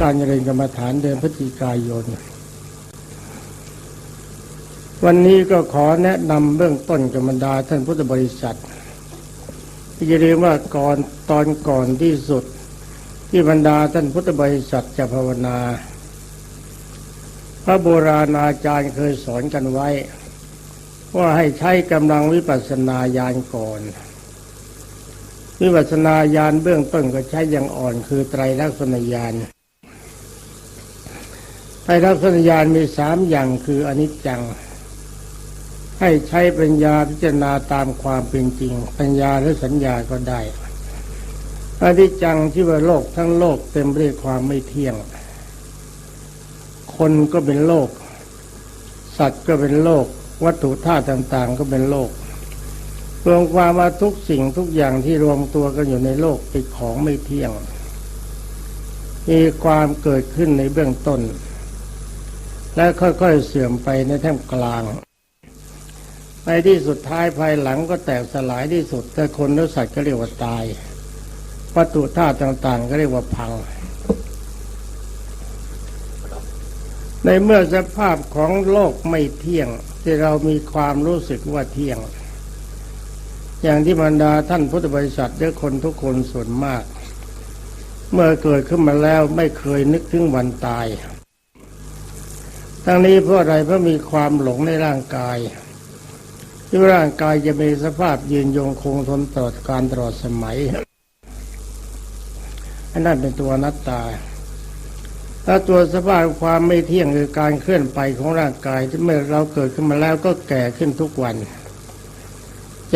การเจริญกรรมฐานเดือนพฤศจิกายน วันนี้ก็ขอแนะนำเบื้องต้นกับบรรดาท่านพุทธบริษัทที่จะเรียกว่าก่อนตอนก่อนที่สุด ที่บรรดาท่านพุทธบริษัทจะภาวนา พระโบราณอาจารย์เคยสอนกันไว้ ว่าให้ใช้กำลังวิปัสสนาญาณก่อนวิปัสสนาญาณเบื้องต้นก็ใช้อย่างอ่อนคือไตรลักษณญาณ ไตรลักษณญาณมีสามอย่างคืออนิจจัง ให้ใช้ปัญญาพิจารณาตามความเป็นจริง ปัญญาหรือสัญญาก็ได้อนิจจังที่ว่าโลกทั้งโลกเต็มไปด้วยความไม่เที่ยง คนก็เป็นโลก สัตว์ก็เป็นโลก วัตถุธาตุต่าง ๆ ก็เป็นโลกรวมความว่าทุกสิ่งทุกอย่างที่รวมตัวกันอยู่ในโลกเป็นของไม่เที่ยง มีความเกิดขึ้นในเบื้องต้น และค่อยๆเสื่อมไปในแท่มกลาง ในที่สุดท้ายภายหลังก็แตกสลายที่สุด แต่คนและสัตว์ก็เรียกว่าตายวัตถุธาตุต่าง ๆ ก็เรียกว่าพัง ในเมื่อสภาพของโลกไม่เที่ยงที่เรามีความรู้สึกว่าเที่ยง อย่างที่บรรดาท่านพุทธบริษัทและคนทุกคนส่วนมาก เมื่อเกิดขึ้นมาแล้วไม่เคยนึกถึงวันตาย ทั้งนี้เพราะอะไรเพราะมีความหลงในร่างกาย ที่ร่างกายจะมีสภาพยืนยงคงทนตลอดการตลอดสมัยอันนั้นเป็นตัวนัตตาถ้าตัวสภาพความไม่เที่ยงคือการเคลื่อนไปของร่างกายที่เมื่อเราเกิดขึ้นมาแล้วก็แก่ขึ้นทุกวัน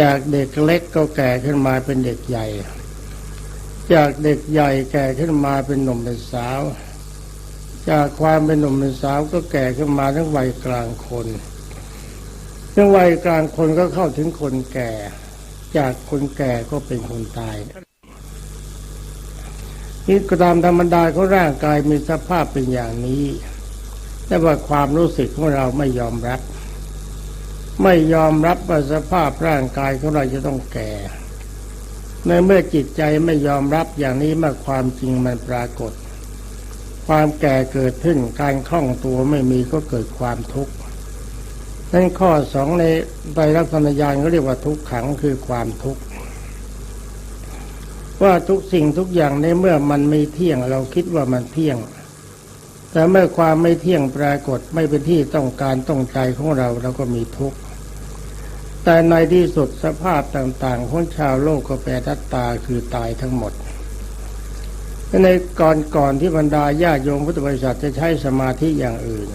จากเด็กเล็กก็แก่ขึ้นมาเป็นเด็กใหญ่ จากเด็กใหญ่แก่ขึ้นมาเป็นหนุ่มเป็นสาว จากความเป็นหนุ่มเป็นสาวก็แก่ขึ้นมาทั้งวัยกลางคนทั้งวัยกลางคนก็เข้าถึงคนแก่ จากคนแก่ก็เป็นคนตายนี่ก็ตามธรรมดาของร่างกายมีสภาพเป็นอย่างนี้ แต่ว่าความรู้สึกของเราไม่ยอมรับ ไม่ยอมรับว่าสภาพร่างกายของเราจะต้องแก่ ในเมื่อจิตใจไม่ยอมรับอย่างนี้เมื่อความจริงมันปรากฏ ความแก่เกิดขึ้นการคล่องตัวไม่มีก็เกิดความทุกข์นั่นข้อสองในไตรลักษณญาณเขาเรียกว่าทุกขังคือความทุกข์ว่าทุกสิ่งทุกอย่างในเมื่อมันไม่เที่ยงเราคิดว่ามันเที่ยง แต่เมื่อความไม่เที่ยงปรากฏไม่เป็นที่ต้องการต้องใจของเราเราก็มีทุกข์แต่ในที่สุดสภาพต่างๆของชาวโลกก็แปรทัตตาคือตายทั้งหมด ในก่อนก่อนที่บรรดาญาโยมพุทธบริษัทจะใช้สมาธิอย่างอื่น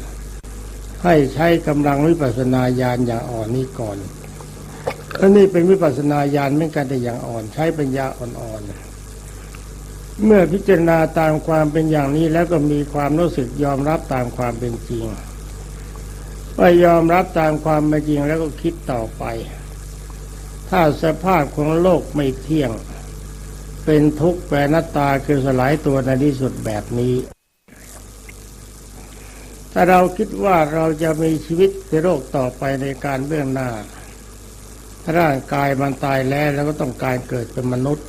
ให้ใช้กำลังวิปัสสนาญาณอย่างอ่อนนี้ก่อนอันนี้เป็นวิปัสสนาญาณไม่กันแต่อย่างอ่อน ใช้ปัญญาอ่อนๆเมื่อพิจารณาตามความเป็นอย่างนี้แล้วก็มีความรู้สึกยอมรับตามความเป็นจริงว่ายอมรับตามความเป็นจริงแล้วก็คิดต่อไป ถ้าสภาพของโลกไม่เที่ยง เป็นทุกข์แปรนัตตาคือสลายตัวในที่สุดแบบนี้ ถ้าเราคิดว่าเราจะมีชีวิตในโลกต่อไปในการเบื้องหน้า ร่างกายมันตายแล้วเราก็ต้องการเกิดเป็นมนุษย์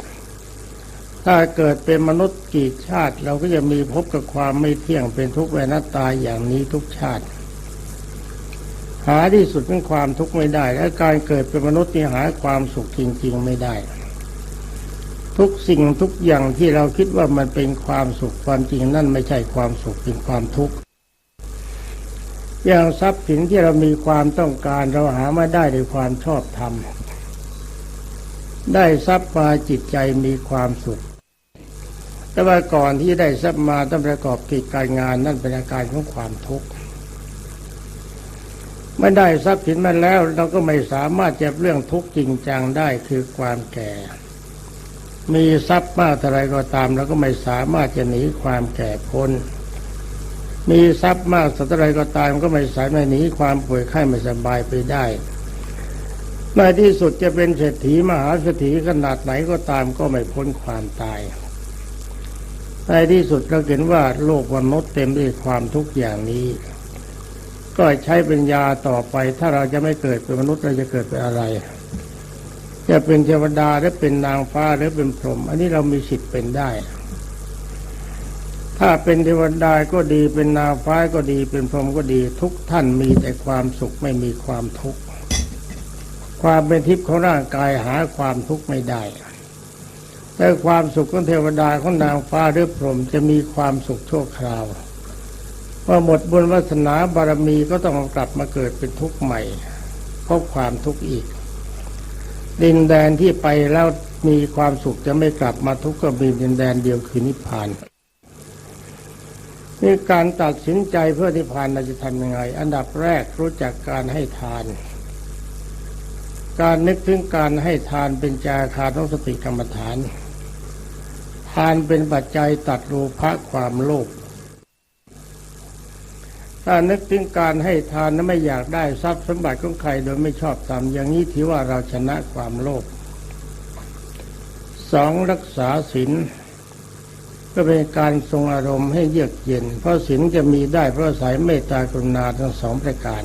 ถ้าเกิดเป็นมนุษย์กี่ชาติ เราก็จะมีพบกับความไม่เที่ยงเป็นทุกข์แวนาตาอย่างนี้ทุกชาติหาที่สุดเป็นความทุกข์ไม่ได้ และการเกิดเป็นมนุษย์นี่หาความสุขจริง ๆ ไม่ได้ ทุกสิ่งทุกอย่างที่เราคิดว่ามันเป็นความสุขความจริงนั่นไม่ใช่ความสุขเป็นความทุกข์อย่างทรัพย์สินที่เรามีความต้องการเราหามาได้ด้วยความชอบธรรมได้ทรัพย์มาจิตใจมีความสุข แต่ว่าก่อนที่ได้ทรัพย์มาต้องประกอบกิจการงานนั่นเป็นอาการของความทุกข์ไม่ได้ทรัพย์สินมาแล้ว เราก็ไม่สามารถจะเรื่องทุกข์จริงจังได้คือความแก่ มีทรัพย์มากเท่าไรก็ตามเราก็ไม่สามารถจะหนีความแก่พ้น มีทรัพย์มากสักเท่าไรก็ตาม ก็ไม่สามารถหนีความป่วยไข้ไม่สบายไปได้ในที่สุดจะเป็นเศรษฐีมหาเศรษฐีขนาดไหนก็ตามก็ไม่พ้นความตายในที่สุดเราเห็นว่าโลกวันนษย์เต็มด้วยความทุกข์อย่างนี้ ก็ใช้ปัญญาต่อไป ถ้าเราจะไม่เกิดเป็นมนุษย์เราจะเกิดเป็นอะไร จะเป็นเทวดาหรือเป็นนางฟ้าหรือเป็นพรหมอันนี้เรามีสิทธิ์เป็นได้ ถ้าเป็นเทวดาก็ดีเป็นนางฟ้าก็ดีเป็นพรหมก็ดีทุกท่านมีแต่ความสุขไม่มีความทุกข์ความเป็นทิพย์ของร่างกายหาความทุกข์ไม่ได้แต่ความสุขของเทวดาของนางฟ้าหรือพรหมจะมีความสุขชั่วคราวพอหมดบุญวาสนาบารมีก็ต้องกลับมาเกิดเป็นทุกข์ใหม่พบความทุกข์อีก ดินแดนที่ไปแล้วมีความสุขจะไม่กลับมาทุกข์ก็มีดินแดนเดียวคือนิพพานนี่การตัดสินใจเพื่อนิพพานเราจะทำยังไง อันดับแรกรู้จักการให้ทาน การนึกถึงการให้ทานเป็นจาคานุสติกรรมฐาน ทานเป็นปัจจัยตัดรูภะความโลภ ถ้านึกถึงการให้ทานนั้นไม่อยากได้ทรัพย์สมบัติของใครโดยไม่ชอบตามอย่างนี้ถือว่าเราชนะความโลภสองรักษาศีลก็เป็นการทรงอารมณ์ให้เยือกเย็น เพราะศีลจะมีได้เพราะสายเมตตากรุณาทั้งสองประการ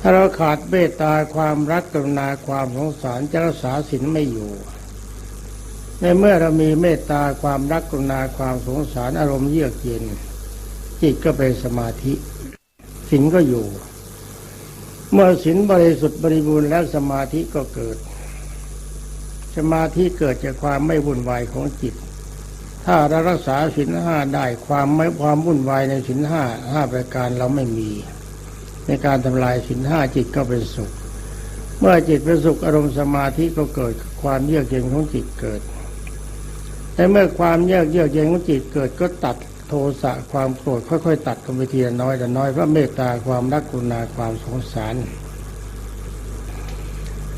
ถ้าเราขาดเมตตาความรักกรุณาความสงสารจะรักษาศีลไม่อยู่ ในเมื่อเรามีเมตตาความรักกรุณาความสงสารอารมณ์เยือกเย็น จิตก็เป็นสมาธิศีลก็อยู่ เมื่อศีลบริสุทธิ์บริบูรณ์แล้วสมาธิก็เกิด สมาธิเกิดจากความไม่วุ่นวายของจิต ถ้าเรารักษาศีลห้าได้ความไม่ความวุ่นวายในศีลห้าห้าประการเราไม่มี ในการทำลายศีลห้าจิตก็เป็นสุข เมื่อจิตเป็นสุขอารมณ์สมาธิก็เกิดความเยือกเย็นของจิตเกิดแต่เมื่อความเยือกเยือกเย็นของจิตเกิดก็ตัด โทสะความโกรธค่อยๆ ตัดกันไปทีละน้อยแต่น้อยเพราะเมตตาความรักกุณาความสงสาร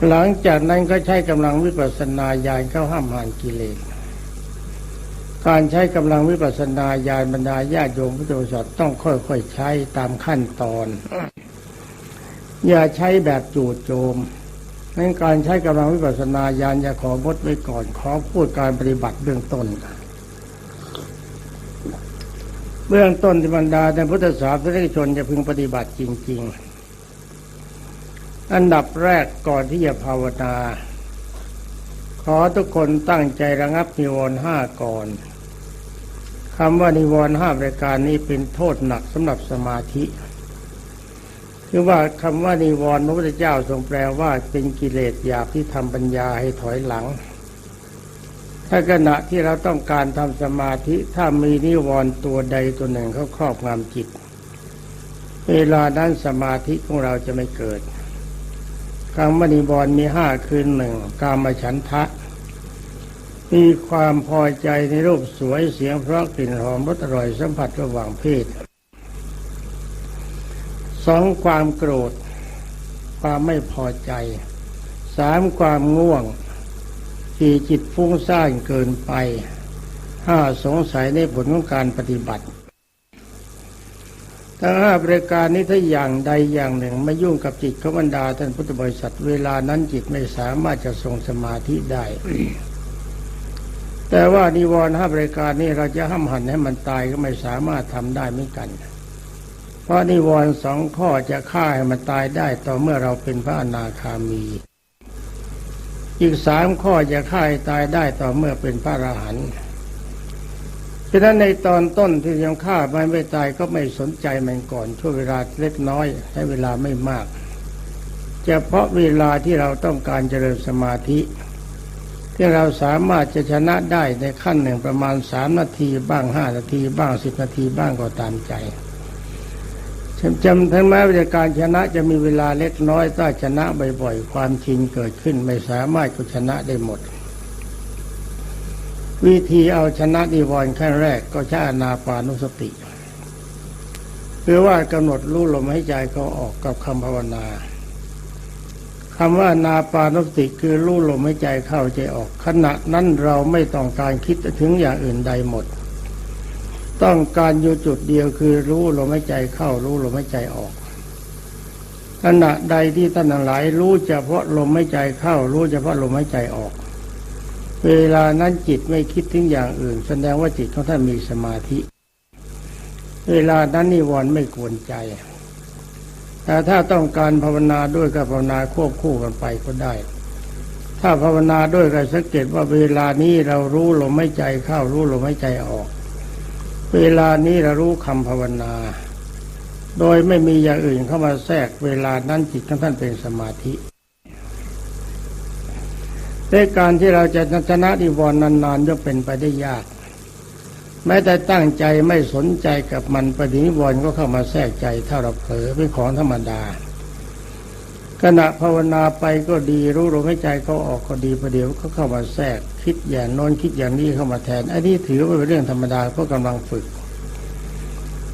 หลังจากนั้นก็ใช้กำลังวิปัสสนาญาณเข้าห้ามหันกิเลสการใช้กำลังวิปัสสนาญาณบรรดาญาโยมพุทธบริษัทต้องค่อยๆใช้ตามขั้นตอน อย่าใช้แบบจู่โจมในการใช้กำลังวิปัสสนาญาณอย่าของดไว้ก่อนขอพูดการปฏิบัติเบื้องต้น เบื้องต้นที่บรรดาในพุทธศาสนิกชนจะพึงปฏิบัติจริง ๆ อันดับแรกก่อนที่จะภาวนา ขอทุกคนตั้งใจระงับนิวรณ์ห้าก่อนคำว่านิวรณ์ห้าประการนี้เป็นโทษหนักสำหรับสมาธิคือว่าคำว่านิวรณ์พระพุทธเจ้าทรงแปลว่าเป็นกิเลสหยาบที่ทำปัญญาให้ถอยหลัง ถ้าขณะที่เราต้องการทำสมาธิถ้ามีนิวรณ์ตัวใดตัวหนึ่งเขาครอบงำจิต เวลานั้นสมาธิของเราจะไม่เกิดคำว่านิวรณ์มีห้าคือหนึ่งกามฉันทะ มีความพอใจในรูปสวยเสียงเพราะกลิ่นหอมรสอร่อยสัมผัสระหว่างเพศสองความโกรธ ความไม่พอใจสามความง่วง สี่จิตฟุ้งซ่านเกินไปห้าสงสัยในผลของการปฏิบัติทั้งห้าประการนี้ถ้าอย่างใดอย่างหนึ่งไม่ยุ่งกับจิตขบรรดาท่านพุทธบริษัทเวลานั้นจิตไม่สามารถจะทรงสมาธิได้ แต่ว่านิวรณ์ห้าประการนี้เราจะห้ามหันให้มันตายก็ไม่สามารถทำได้เหมือนกัน เพราะนิวรณ์สองข้อจะฆ่าให้มันตายได้ต่อเมื่อเราเป็นพระอนาคามี อีกสามข้อจะฆ่าให้ตายได้ต่อเมื่อเป็นพระอรหันต์ฉะนั้นในตอนต้นที่ยังฆ่ามันไม่ตายก็ไม่สนใจมันก่อนช่วงเวลาเล็กน้อยให้เวลาไม่มากเฉพาะเวลาที่เราต้องการเจริญสมาธิ ที่เราสามารถจะชนะได้ในขั้นหนึ่งประมาณสามนาทีบ้างห้านาทีบ้างสิบนาทีบ้างก็ตามใจ จำทั้งแม้ว่าการชนะจะมีเวลาเล็กน้อยถ้าชนะบ่อยๆ ความชินเกิดขึ้นไม่สามารถก็ชนะได้หมด วิธีเอาชนะนิวรณ์ขั้นแรกก็ใช้อนาปานุสติคือว่ากำหนดรู้ลมหายใจเขาออกกับคำภาวนาคำว่านาปานุสติคือรู้ลมหายใจเข้าใจออก ขณะนั้นเราไม่ต้องการคิดถึงอย่างอื่นใดหมด ต้องการอยู่จุดเดียวคือรู้ลมหายใจเข้ารู้ลมหายใจออกขณะใดที่ท่านหลายรู้เฉพาะลมหายใจเข้า รู้เฉพาะลมหายใจออก เวลานั้นจิตไม่คิดถึงอย่างอื่น แสดงว่าจิตของท่านมีสมาธิ เวลานั้นนิวรณ์ไม่กวนใจแต่ถ้าต้องการภาวนาด้วยกับภาวนาควบคู่กันไปก็ได้ ถ้าภาวนาด้วยการสังเกตว่าเวลานี้เรารู้ลมหายใจเข้ารู้ลมหายใจออก เวลานี้เรารู้คำภาวนา โดยไม่มีอย่างอื่นเข้ามาแทรกเวลานั้นจิตของท่านเป็นสมาธิในการที่เราจะชนะนิวรณ์นานๆย่อมเป็นไปได้ยาก แม้แต่ตั้งใจไม่สนใจกับมันปฏินิวรณ์ก็เข้ามาแทรกใจถ้าเราเผลอเป็นของธรรมดา ขณะภาวนาไปก็ดีรู้ลมหายใจเขาออกก็ดีประเดี๋ยวก็เข้ามาแทรก คิดอย่างโน้นคิดอย่างนี้เข้ามาแทนอันนี้ถือว่าเป็นเรื่องธรรมดาเพราะกำลังฝึก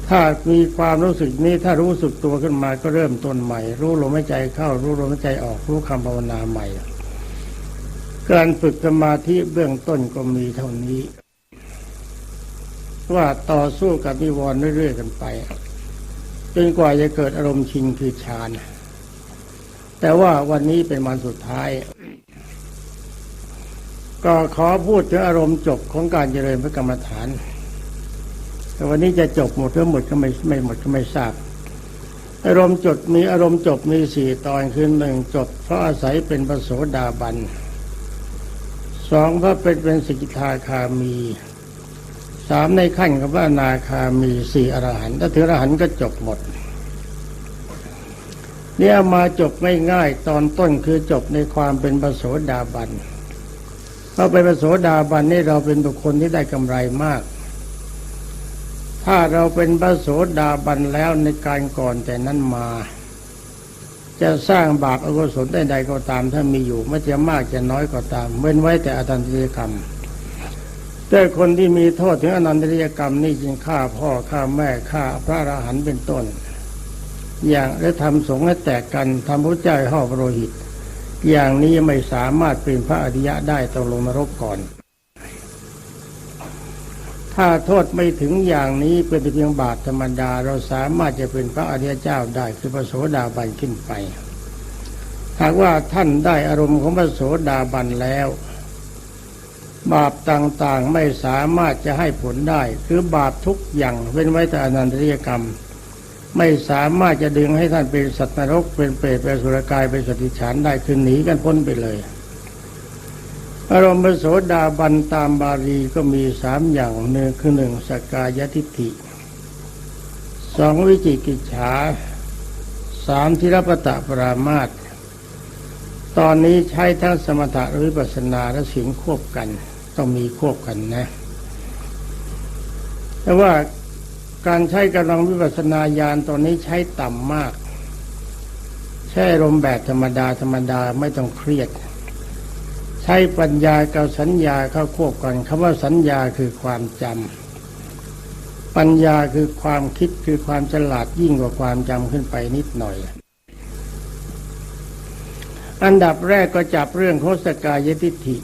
ถ้ามีความรู้สึกนี้ถ้ารู้สึกตัวขึ้นมาก็เริ่มต้นใหม่ รู้ลมหายใจเข้า รู้ลมหายใจออกรู้คำภาวนาใหม่ การฝึกสมาธิเบื้องต้นก็มีเท่านี้ ว่าต่อสู้กับนิวรณ์เรื่อยๆกันไปจนกว่าจะเกิดอารมณ์ชิงคือฌานแต่ว่าวันนี้เป็นวันสุดท้าย ก็ขอพูดถึงอารมณ์จบของการเจริญพระกรรมฐาน แต่วันนี้จะจบหมดหรือหมดก็ไม่ไม่หมดก็ไม่ทราบ อารมณ์จดมีอารมณ์จบมีสี่ตอนคือหนึ่งจดเพราะอาศัยเป็นปโสดาบันสองเพราะเป็นเป็นสกิทาคามีสามในขั้นกับว่านาคามีสี่อรหันต์ถ้าถึงอรหันต์ก็จบหมดเนี่ยมาจบไม่ง่ายตอนต้นคือจบในความเป็นปโสดาบัน เราเป็นปโสดาบันนี่เราเป็นบุคคลที่ได้กำไรมาก ถ้าเราเป็นปโสดาบันแล้วในการก่อนแต่นั้นมา จะสร้างบาปอกุศลใดๆก็ตามถ้ามีอยู่ไม่จะมากจะน้อยก็ตามเว้นไว้แต่อตันตริยกรรมแต่คนที่มีโทษถึงอนันตริยกรรมนี่จึงฆ่าพ่อฆ่าแม่ฆ่าพระอรหันต์เป็นต้น อย่างและทำสงฆ์ให้แตกกันทำพระเจ้าให้ห่อพระโลหิต อย่างนี้ไม่สามารถเป็นพระอริยะได้ต้องลงนรกก่อน ถ้าโทษไม่ถึงอย่างนี้เป็นเพียงบาปธรรมดา เราสามารถจะเป็นพระอริยเจ้าได้คือพระโสดาบันขึ้นไป หากว่าท่านได้อารมณ์ของพระโสดาบันแล้ว บาปต่างๆไม่สามารถจะให้ผลได้ คือบาปทุกอย่างเว้นไว้แต่อนันตริยกรรม ไม่สามารถจะดึงให้ท่านเป็นสัตว์นรกเป็นเปรตเป็นสุรกายเป็นสติฉันได้คือหนีกันพ้นไปเลย อารมณ์โสดาบันตามบาลีก็มีสามอย่างหนึ่งคือหนึ่งสกกายทิฏฐิสองวิจิกิจฉาสามทิรปตะปรามาตตอนนี้ใช้ทั้งสมถะและวิปัสนาและศีลควบกัน ต้องมีควบกันนะ แต่ว่า การใช้กำลังวิปัสสนาญาณตอนนี้ใช้ต่ำมาก ใช้ลมแบบธรรมดาธรรมดาไม่ต้องเครียด ใช้ปัญญากับสัญญาเข้าควบกันคำว่าสัญญาคือความจำปัญญาคือความคิดคือความฉลาดยิ่งกว่าความจำขึ้นไปนิดหน่อย อันดับแรกก็จับเรื่องโคสกายทิฏฐิ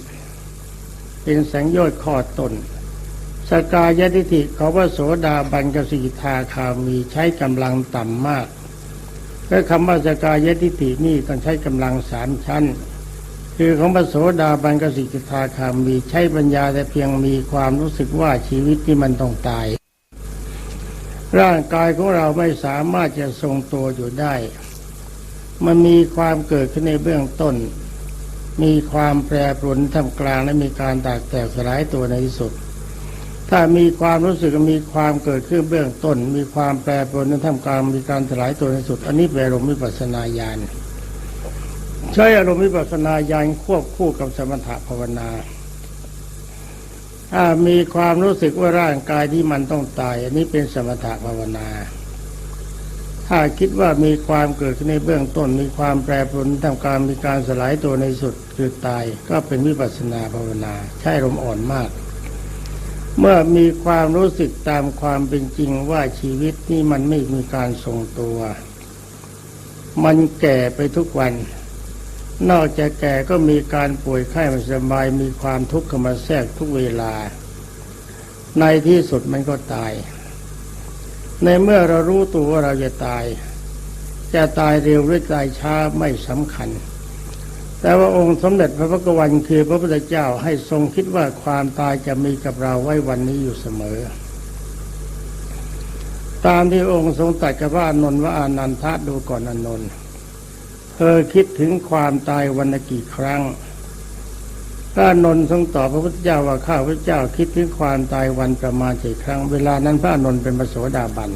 เป็นแสงโยชน์ข้อต้น สกายทิฏฐิขาว่าโสดาบันกสิทาคามีใช้กำลังต่ำมากและคำว่าสกายทิฏฐินี่ต้องใช้กำลังสามชั้น คือของพระโสดาบันกสิทาคามีใช้ปัญญาแต่เพียงมีความรู้สึกว่าชีวิตที่มันต้องตาย ร่างกายของเราไม่สามารถจะทรงตัวอยู่ได้ มันมีความเกิดขึ้นในเบื้องต้น มีความแปรปรวนท่ามกลางและมีการแตกแตกสลายตัวในที่สุด ถ้ามีความรู้สึกมีความเกิดขึ้นเบื้องต้น มีความแปรปรวนในท่ามกลางมีการสลายตัวในสุด อันนี้เป็นอารมณ์วิปัสนาญาณใช้อารมณ์วิปัสนาญาณควบคู่กับสมถะภาวนาถ้ามีความรู้สึกว่าร่างกายที่มันต้องตาย อันนี้เป็นสมถะภาวนา ถ้าคิดว่ามีความเกิดขึ้นในเบื้องต้น มีความแปรปรวนทำการมีการสลายตัวในสุดคือตาย ก็เป็นวิปัสนาภาวนา ใช่ลมอ่อนมาก เมื่อมีความรู้สึกตามความเป็นจริงว่าชีวิตนี้มันไม่มีการทรงตัว มันแก่ไปทุกวัน นอกจากแก่ก็มีการป่วยไข้ไม่สบายมีความทุกข์เข้ามาแทรกทุกเวลา ในที่สุดมันก็ตาย ในเมื่อเรารู้ตัวว่าเราจะตาย จะตายเร็วหรือตายช้าไม่สำคัญ แต่ว่าองค์สมเด็จพระพุทธวันคือพระพุทธเจ้าให้ทรงคิดว่าความตายจะมีกับเราไว้วันนี้อยู่เสมอ ตามที่องค์ทรงตรัสกับพระอานนท์ว่าอานันทะดูก่อนอานนท์เธอคิดถึงความตายวันกี่ครั้งพระอนนท์ทรงตอบพระพุทธเจ้าว่าข้าพระเจ้าคิดถึงความตายวันประมาณกี่ครั้ง เวลานั้นพระอนนท์เป็นพระโสดาบัน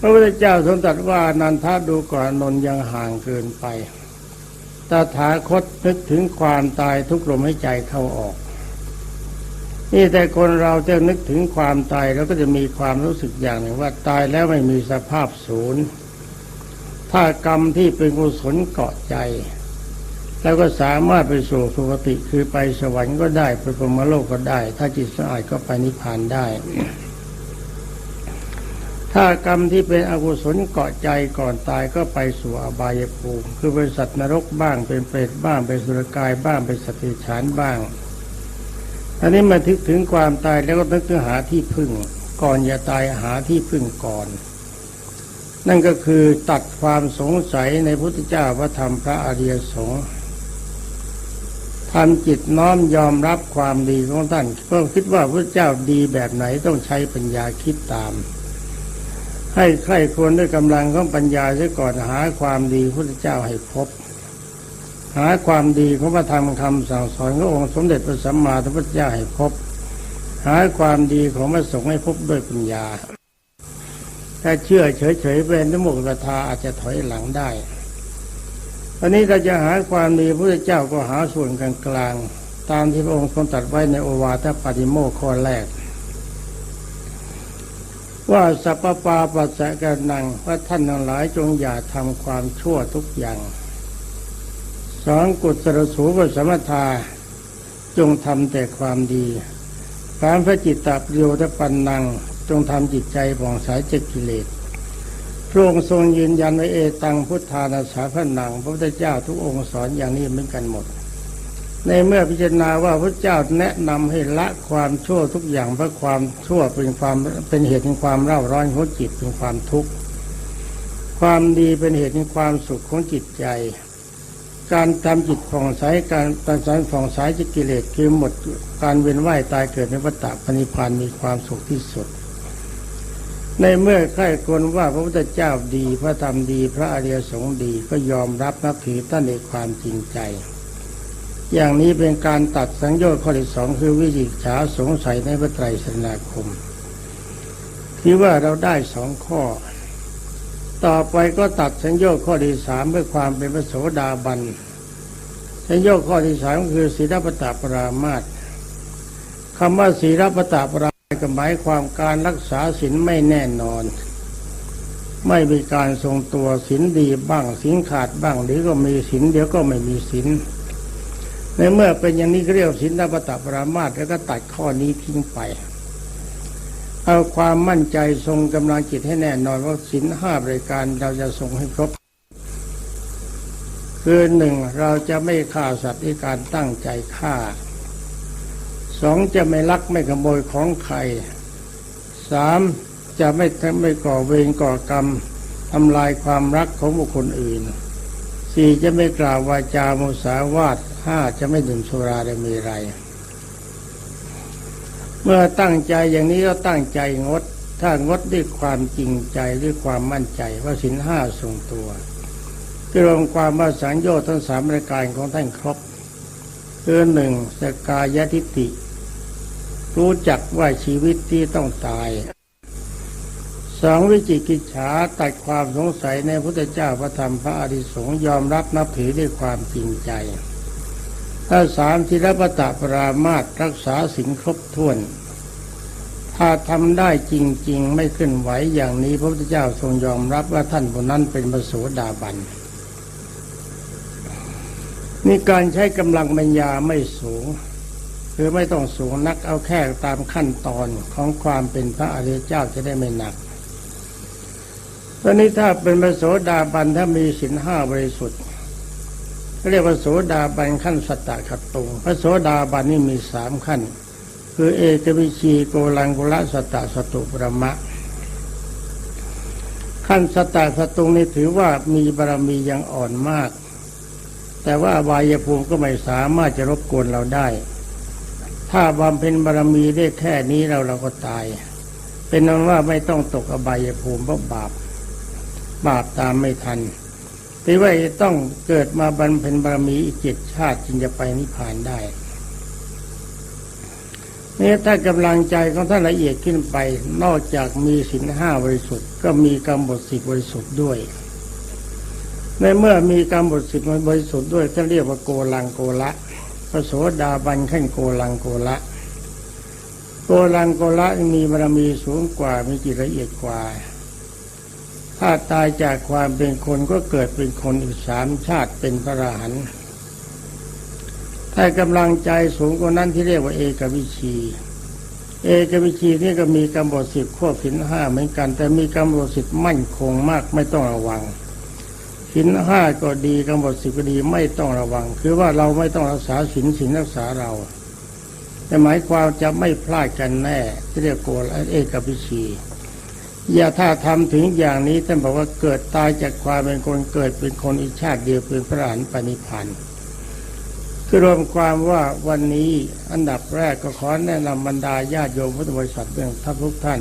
พระพุทธเจ้าทรงตรัสว่านันทาดูก่อนอนนท์ยังห่างเกินไป ตถาคตนึกถึงความตายทุกลมหายใจเข้าออก นี่แต่คนเราจะนึกถึงความตายแล้วก็จะมีความรู้สึกอย่างหนึ่งว่าตายแล้วไม่มีสภาพศูนย์ ถ้ากรรมที่เป็นกุศลเกาะใจ แล้วก็สามารถไปสู่สุคติคือไปสวรรค์ก็ได้ไปพรหมโลกก็ได้ ถ้าจิตสะอาดก็ไปนิพพานได้ ถ้ากรรมที่เป็นอกุศลเกาะใจก่อนตายก็ไปสู่อบายภูมิ คือเป็นสัตว์นรกบ้างเป็นเปรตบ้างเป็นสุรกายบ้างเป็นสติฉานบ้างอันนี้มาทึกถึงความตายแล้วก็นึกถึงหาที่พึ่ง ก่อนอย่าตายหาที่พึ่งก่อน นั่นก็คือตัดความสงสัยในพุทธเจ้าพระธรรมพระอริยสงฆ์ทำจิตน้อมยอมรับความดีของท่านเพราะคิดว่าพระเจ้าดีแบบไหนต้องใช้ปัญญาคิดตาม ให้ใครควรด้วยกำลังของปัญญาเสียก่อนหาความดีพระเจ้าให้พบหาความดีของพระธรรมคำสั่งสอนขององค์สมเด็จพระสัมมาสัมพุทธเจ้าให้พบหาความดีของพระสงฆ์ให้พบด้วยปัญญา ถ้าเชื่อเฉยๆเป็นนโมกตทาอาจจะถอยหลังได้ตอนนี้เราจะหาความดีพระเจ้าก็หาส่วนกลางๆตามที่พระองค์ทรงตรัสไว้ในโอวาทปาติโมกข้อแรก ว่าสัพปาปัสสะกันนังว่าท่านทั้งหลายจงอย่าทำความชั่วทุกอย่างสองกุศลสูปสมทาจงทำแต่ความดีสามพระจิตตปริโยทปันนัง จงทำจิตใจผ่องใสจากกิเลสพระองค์ทรงยืนยันไว้เอตังพุทธานาสาพนัง พระพุทธเจ้าทุกองค์สอนอย่างนี้เหมือนกันหมด ในเมื่อพิจารณาว่าพระเจ้าแนะนำให้ละความชั่วทุกอย่างเพราะความชั่วเป็นความเป็นเหตุแห่งความเร่าร้อนของจิตเป็นความทุกข์ความดีเป็นเหตุแห่งความสุขของจิตใจ การทำจิตผ่องใสการตัดสายผ่องใสจิตกิเลสคือหมดการเวียนว่ายตายเกิดในวัฏฏะปณิพานมีความสุขที่สุด ในเมื่อใครคนว่าพระพุทธเจ้าดีพระธรรมดีพระอริยสงฆ์ดีก็ยอมรับนับถือท่านในความจริงใจ อย่างนี้เป็นการตัดสังโยชน์ข้อที่สองคือวิจิตรฉาสงสัยในพระไตรสรณคมที่ว่าเราได้สองข้อ ต่อไปก็ตัดสังโยชน์ข้อที่สามเพื่อความเป็นพระโสดาบันสังโยชน์ข้อที่สามคือศีลปตปรามาตคำว่าศีลปตปรามาสก็หมายความการรักษาศีลไม่แน่นอน ไม่มีการทรงตัวศีลดีบ้างศีลขาดบ้างหรือก็มีศีลเดี๋ยวก็ไม่มีศีล ในเมื่อเป็นอย่างนี้ก็เรียกศีลปตปรามาสแล้วก็ตัดข้อนี้ทิ้งไป เอาความมั่นใจทรงกำลังจิตให้แน่นอนว่าศีลห้าบริการเราจะทรงให้ครบ คือหนึ่งเราจะไม่ฆ่าสัตว์ด้วยการตั้งใจฆ่าสองจะไม่ลักไม่ขโมยของใครสามจะไม่ไม่ก่อเวรก่อกรรมทำลายความรักของบุคคลอื่น สี่จะไม่กล่าววาจามุสาวาทห้าจะไม่ดื่มสุราได้มีไร เมื่อตั้งใจอย่างนี้ก็ตั้งใจงด ถ้างดด้วยความจริงใจด้วยความมั่นใจว่าสินห้าทรงตัวคือรวมความว่าสังโยชน์ทั้งสามรายการของท่านครบคือหนึ่งสกายทิฏฐิรู้จักว่าชีวิตที่ต้องตาย สองวิจิกิจฉาตัดความสงสัยในพุทธเจ้าพระธรรมพระอริสงยอมรับนับถือด้วยความจริงใจถ้าสามทิรปตะปรามาตรักษาสิ่งครบถ้วน ถ้าทำได้จริง ๆ ไม่ขึ้นไหวอย่างนี้พระพุทธเจ้าทรงยอมรับว่าท่านผู้นั้นเป็นพระโสดาบันนี่การใช้กำลังปัญญาไม่สูงคือไม่ต้องสูงนักเอาแค่ตามขั้นตอนของความเป็นพระอริยเจ้าจะได้ไม่หนัก ตอนนี้ถ้าเป็นพระโสดาบันถ้ามีศีลห้าบริสุทธิ์เรียกว่าโสดาบันขั้นสัตตะขัดตุงพระโสดาบันนี่มีสามขั้น คือเอกวิชีโกลังกุละสัตตะสตุปรมะ ขั้นสัตตะสตุงนี่ถือว่ามีบารมียังอ่อนมาก แต่ว่าอบายภูมิก็ไม่สามารถจะรบกวนเราได้ ถ้าบำเพ็ญบารมีได้แค่นี้เราเราก็ตาย เป็นนั้นว่าไม่ต้องตกอบายภูมิเพราะบาป บาปตามไม่ทันหรือว่าจะต้องเกิดมาบรรเพ็ญบารมีอีกเจ็ดชาติจึงจะไปนิพพานได้นี่ถ้ากำลังใจของท่านละเอียดขึ้นไป นอกจากมีศีลห้าบริสุทธิ์ ก็มีกรรมบทสิบบริสุทธิ์ด้วย ในเมื่อมีกรรมบทสิบบริสุทธิ์ด้วยก็เรียกว่าโกลังโกละพระโสดาบันขั้นโกลังโกละโกลังโกละมีบารมีสูงกว่ามีจิตละเอียดกว่า ถ้าตายจากความเป็นคนก็เกิดเป็นคนอีกสามชาติเป็นพระอรหันต์ถ้ากำลังใจสูงกว่านั้นที่เรียกว่าเอกวิชี เอกวิชีนี่ก็มีกำหนดสิบควบสินห้าเหมือนกัน แต่มีกำหนดสิบมั่นคงมากไม่ต้องระวังสินห้าก็ดีกำหนดสิบก็ดีไม่ต้องระวัง คือว่าเราไม่ต้องรักษาสินสินรักษาเราแต่หมายความจะไม่พลาดกันแน่ที่เรียกโกลเอกวิชี อย่าถ้าทำถึงอย่างนี้ท่านบอกว่าเกิดตายจากความเป็นคนเกิดเป็นคนอีกชาติเดียวเป็นพระอรหันต์ปณิพันธ์คือรวมความว่าวันนี้อันดับแรกก็ขอแนะนำบรรดาญาติโยมพุทธบริษัทเบื้องทัพทุกท่าน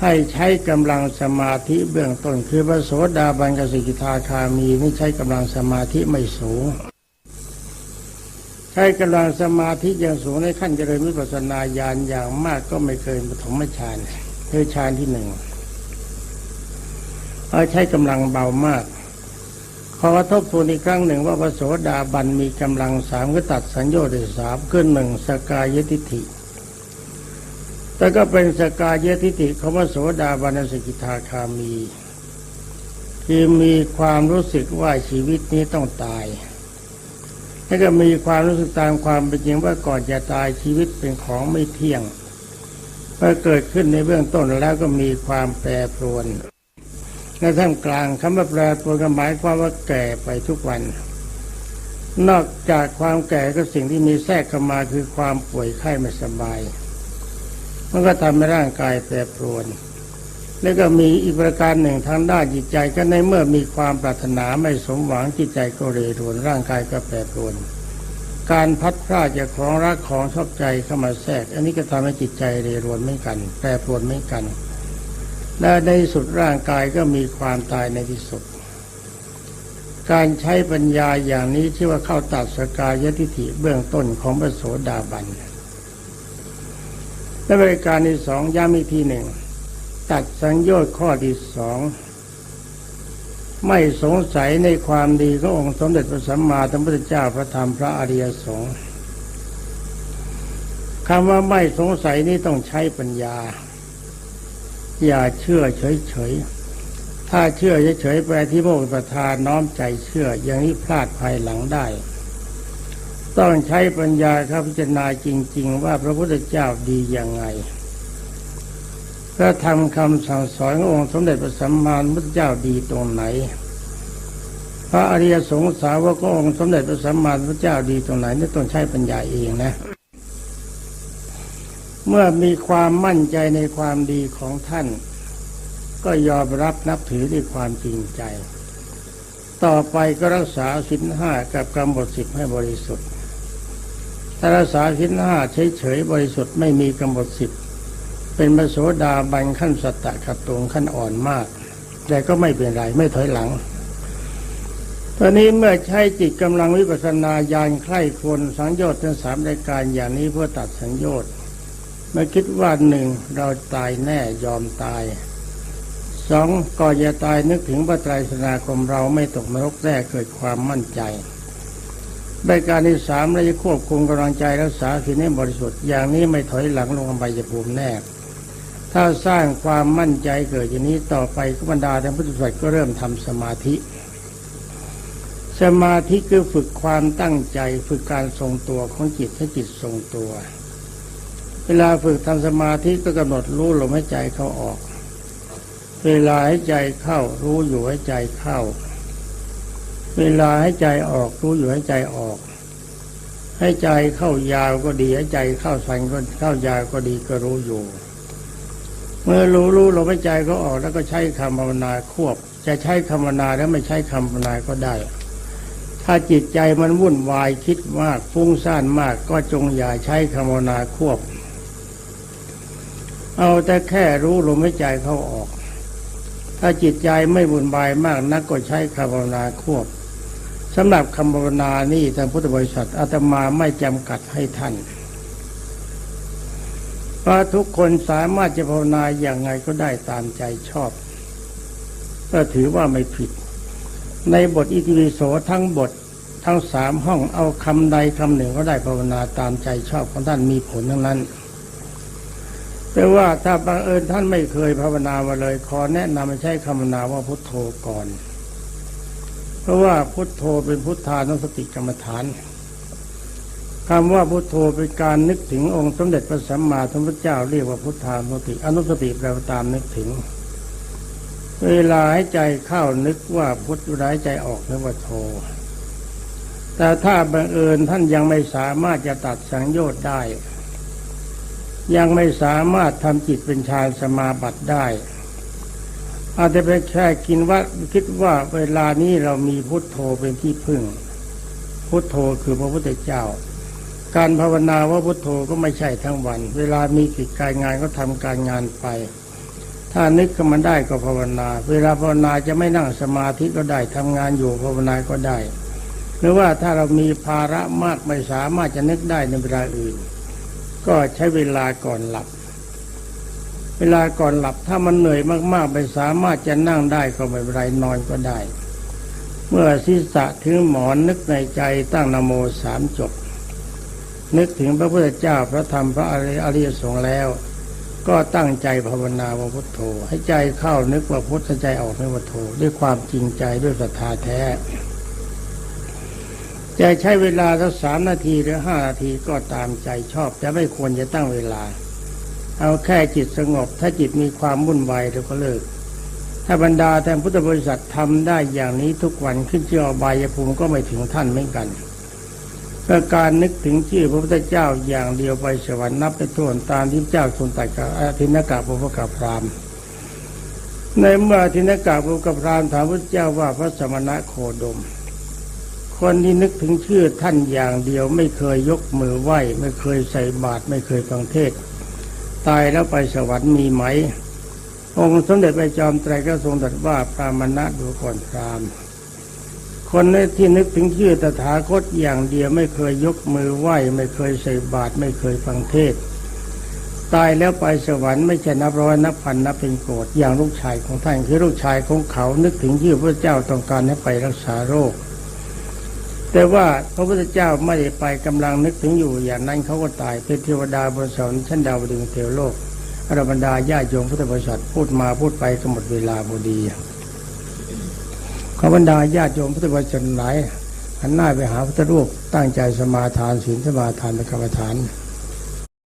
ให้ใช้กำลังสมาธิเบื้องต้นคือพระโสดาบันกสิกิทาคามีนี่ใช้กำลังสมาธิไม่สูง ใช้กำลังสมาธิอย่างสูงในขั้นเจริญวิปัสสนาญาณอย่างมากก็ไม่เกินปฐมฌาน คือฌานที่หนึ่งเอาใช้กำลังเบามาก ขอทบทวนอีกครั้งหนึ่งว่าพระโสดาบันมีกำลังสามก็ตัดสัญญาได้สามขึ้นหนึ่งสกายทิฏฐิแต่ก็เป็นสกายทิฏฐิของพระโสดาบันสกิทาคามีคือมีความรู้สึกว่าชีวิตนี้ต้องตาย แล้วก็มีความรู้สึกตามความเป็นจริงว่าก่อนจะตายชีวิตเป็นของไม่เที่ยง มื่อเกิดขึ้นในเบื้องต้นแล้วก็มีความแปรปรวนในท่ามกลางคำว่าแปรปรวนก็หมายความว่าแก่ไปทุกวัน นอกจากความแก่ก็สิ่งที่มีแทรกเข้ามาคือความป่วยไข้ไม่สบาย มันก็ทำให้ร่างกายแปรปรวน แล้วก็มีอีกประการหนึ่งทางด้านจิตใจก็ในเมื่อมีความปรารถนาไม่สมหวังจิตใจก็เรรวนร่างกายก็แปรปรวน การพัดพลาดจากของรักของชอบใจเข้ามาแทรก อันนี้ก็ทำให้จิตใจเรรวนไม่กัน แปรปรวนไม่กัน และในสุดร่างกายก็มีความตายในที่สุด การใช้ปัญญาอย่างนี้ชื่ว่าเข้าตัดสกายทิฏฐิเบื้องต้นของพระโสดาบันและบริการที่สองย้ำอีกทีหนึ่ง ตัดสังโยชน์ข้อที่สอง ไม่สงสัยในความดีขององค์สมเด็จพระสัมมาสัมพุทธเจ้าพระธรรมพระอริยสงฆ์คำว่าไม่สงสัยนี่ต้องใช้ปัญญา อย่าเชื่อเฉยๆ ถ้าเชื่อเฉยๆไปที่โมกประทานน้อมใจเชื่ออย่างนี้พลาดภายหลังได้ ต้องใช้ปัญญาครับพิจารณาจริง ๆ ว่าพระพุทธเจ้าดียังไง พระธรรมคำสั่งสอนขององค์สมเด็จพระสัมมาสัมพุทธเจ้าดีตรงไหน พระอริยสงสาวกขององค์สมเด็จพระสัมมาสัมพุทธเจ้าดีตรงไหนนี่ต้องใช้ปัญญาเองนะ เมื่อมีความมั่นใจในความดีของท่าน ก็ยอมรับนับถือด้วยความจริงใจ ต่อไปก็รักษาสินห้ากับกรรมบทสิบให้บริสุทธิ์ถ้ารักษาสินห้าเฉยๆบริสุทธิ์ไม่มีกรรมบทสิบ เป็นพระโสดาบันขั้นสัตตะขัดตรงขั้นอ่อนมาก แต่ก็ไม่เป็นไรไม่ถอยหลัง ตอนนี้เมื่อใช้จิตกำลังวิปัสสนาญาณใคร่ควรสังโยชน์ทั้งสามรายการอย่างนี้เพื่อตัดสังโยชน์เมื่อคิดว่าหนึ่งเราตายแน่ยอมตายสองก่อนจะตายนึกถึงพระไตรสนาคมเราไม่ตกนรกแน่เกิดความมั่นใจรายการที่สามเราจะควบคุมกำลังใจรักษาศีลให้บริสุทธิ์อย่างนี้ไม่ถอยหลังลงไปจะภูมิแน่ ถ้าสร้างความมั่นใจเกิดอย่างนี้ต่อไปก็บรรดาท่านพุทธศาสก็เริ่มทำสมาธิ สมาธิคือฝึกความตั้งใจฝึกการทรงตัวของจิตให้จิตทรงตัว เวลาฝึกทำสมาธิก็กำหนดรู้ลมหายใจเข้าออก เวลาให้ใจเข้ารู้อยู่ให้ใจเข้า เวลาให้ใจออกรู้อยู่ให้ใจออกให้ใจเข้ายาวก็ดีให้ใจเข้าสั้นก็เข้ายาวก็ดีก็รู้อยู่ เมื่อรู้รู้ลมหายใจก็ออกแล้วก็ใช้คำภาวนาควบ จะใช้คำภาวนาแล้วไม่ใช้คำภาวนาก็ได้ ถ้าจิตใจมันวุ่นวายคิดมากฟุ้งซ่านมากก็จงอย่าใช้คำภาวนาควบ เอาแต่แค่รู้ลมหายใจเข้าออก ถ้าจิตใจไม่บุญบายมากนักก็ใช้คำภาวนาควบสำหรับคำภาวนานี่ทางพุทธบริษัทอาตมาไม่จำกัดให้ท่าน เพราะทุกคนสามารถจะภาวนาอย่างไงก็ได้ตามใจชอบ ก็ถือว่าไม่ผิด ในบทอิติปิโสทั้งบททั้งสามห้องเอาคำใดคำหนึ่งก็ได้ภาวนาตามใจชอบของท่านมีผลทั้งนั้น แต่ว่าถ้าบังเอิญท่านไม่เคยภาวนามาเลย ขอแนะนำให้ใช้คำภาวนาว่าพุทโธก่อน เพราะว่าพุทโธเป็นพุทธานุสติกรรมฐาน คำว่าพุทโธเป็นการนึกถึงองค์สมเด็จพระสัมมาสัมพุทธเจ้าเรียกว่าพุทธานุสติ อนุสติแปลว่าตามนึกถึง เวลาให้ใจเข้านึกว่าพุทธเวลาให้ใจออกนึกว่าโธแต่ถ้าบังเอิญท่านยังไม่สามารถจะตัดสังโยชน์ได้ ยังไม่สามารถทำจิตเป็นฌานสมาบัติได้อาจจะเป็นแค่กินว่าคิดว่าเวลานี้เรามีพุทโธเป็นที่พึ่ง พุทโธคือพระพุทธเจ้า การภาวนาว่าพุทโธก็ไม่ใช่ทั้งวัน เวลามีกิจการงานก็ทำการงานไป ถ้านึกขึ้นมาได้ก็ภาวนา เวลาภาวนาจะไม่นั่งสมาธิก็ได้ทำงานอยู่ภาวนาก็ได้ หรือว่าถ้าเรามีภาระมากไม่สามารถจะนึกได้ในเวลาอื่น ก็ใช้เวลาก่อนหลับ เวลาก่อนหลับถ้ามันเหนื่อยมากๆไม่สามารถจะนั่งได้ก็ไม่เป็นไรนอนก็ได้ เมื่อศีรษะถึงหมอนนึกในใจตั้งนโมสามจบ นึกถึงพระพุทธเจ้าพระธรรมพระอริอรยสงฆ์แล้ว ก็ตั้งใจภาวนาว่าพุทโธ ให้ใจเข้านึกว่าพุทธใจออกนึกว่าโธด้วยความจริงใจด้วยศรัทธาแท้จะใช้เวลาสักสามนาทีหรือห้านาทีก็ตามใจชอบแต่ไม่ควรจะตั้งเวลา เอาแค่จิตสงบ ถ้าจิตมีความวุ่นวายเราก็เลิก ถ้าบรรดาแทนพุทธบริษัททำได้อย่างนี้ทุกวันขึ้นเชื่อบายภูมิก็ไม่ถึงท่านเหมือนกัน ก็การนึกถึงชื่อพระพุทธเจ้าอย่างเดียวไปสวรรค์นับไปทวนตามที่เจ้าทรงตรัสกับอธินกะปุพกาพรามในเมื่ออธินกะปุพกาพรามถามพระเจ้าว่าพระสมณะโคดม คนที่นึกถึงชื่อท่านอย่างเดียวไม่เคยยกมือไหว้ ไม่เคยใส่บาตรไม่เคยฟังเทศ ตายแล้วไปสวรรค์มีไหม องค์สมเด็จพระจอมไตรก็ทรงตรัสว่าพรามณะดูก่อนพราม คนที่นึกถึงชื่อตถาคตอย่างเดียวไม่เคยยกมือไหว้ไม่เคยใส่บาตรไม่เคยฟังเทศ ตายแล้วไปสวรรค์ไม่ใช่นับร้อยนับพันนับเป็นโกรธอย่างลูกชายของท่านคือลูกชายของเขานึกถึงชื่อพระเจ้าต้องการให้ไปรักษาโรค แต่ว่าพระพุทธเจ้าไม่ได้ไปกำลังนึกถึงอยู่อย่างนั้นเขาก็ตายเป็นเทวดาบนสวรรค์ชั้นดาวดึงเทวโลกอรบรรดาญาโยมพุทธบริษัทพูดมาพูดไปก็หมดเวลาพอดี ขบรรดาญาติโยมพุทธบริษัทหลายหันหน้าไปหาพระพุทธรูปตั้งใจสมาทานศีลสมาทานเป็นกรรมฐาน